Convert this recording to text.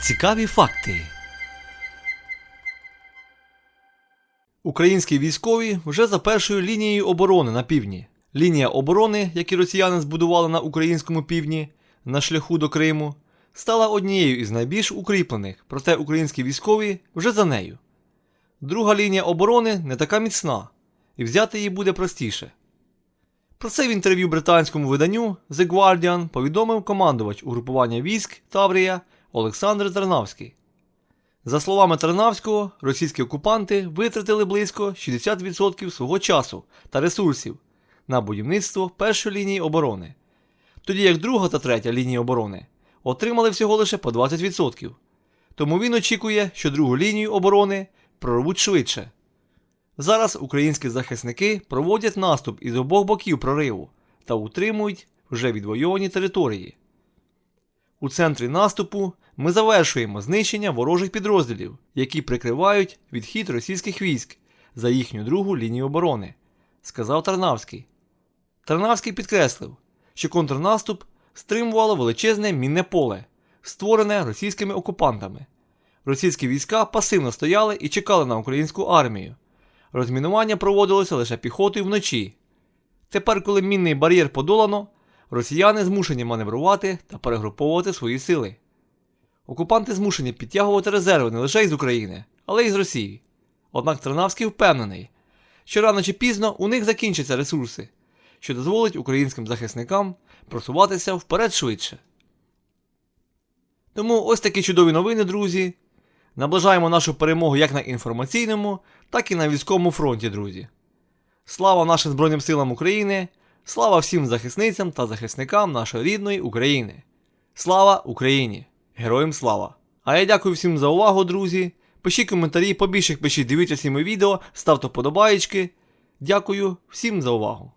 Цікаві факти. Українські військові вже за першою лінією оборони на півдні. Лінія оборони, яку росіяни збудували на українському півдні на шляху до Криму, стала однією із найбільш укріплених, проте українські військові вже за нею. Друга лінія оборони не така міцна, і взяти її буде простіше. Про це в інтерв'ю британському виданню The Guardian повідомив командувач угрупування військ Таврія Олександр Тарнавський. За словами Тарнавського, російські окупанти витратили близько 60% свого часу та ресурсів на будівництво першої лінії оборони, тоді як друга та третя лінії оборони отримали всього лише по 20%. Тому він очікує, що другу лінію оборони прорвуть швидше. Зараз українські захисники проводять наступ із обох боків прориву та утримують вже відвойовані території. У центрі наступу ми завершуємо знищення ворожих підрозділів, які прикривають відхід російських військ за їхню другу лінію оборони, сказав Тарнавський. Тарнавський підкреслив, що контрнаступ стримувало величезне мінне поле, створене російськими окупантами. Російські війська пасивно стояли і чекали на українську армію. Розмінування проводилося лише піхотою вночі. Тепер, коли мінний бар'єр подолано, росіяни змушені маневрувати та перегруповувати свої сили. Окупанти змушені підтягувати резерви не лише із України, але й з Росії. Однак Тринавський впевнений, що рано чи пізно у них закінчаться ресурси, що дозволить українським захисникам просуватися вперед швидше. Тому ось такі чудові новини, друзі. Наближаємо нашу перемогу як на інформаційному, так і на військовому фронті, друзі. Слава нашим Збройним силам України! Слава всім захисницям та захисникам нашої рідної України! Слава Україні! Героям слава! А я дякую всім за увагу, друзі. Пишіть коментарі, побільше пишіть, дивіться всі мої відео, ставте подобаєчки. Дякую всім за увагу!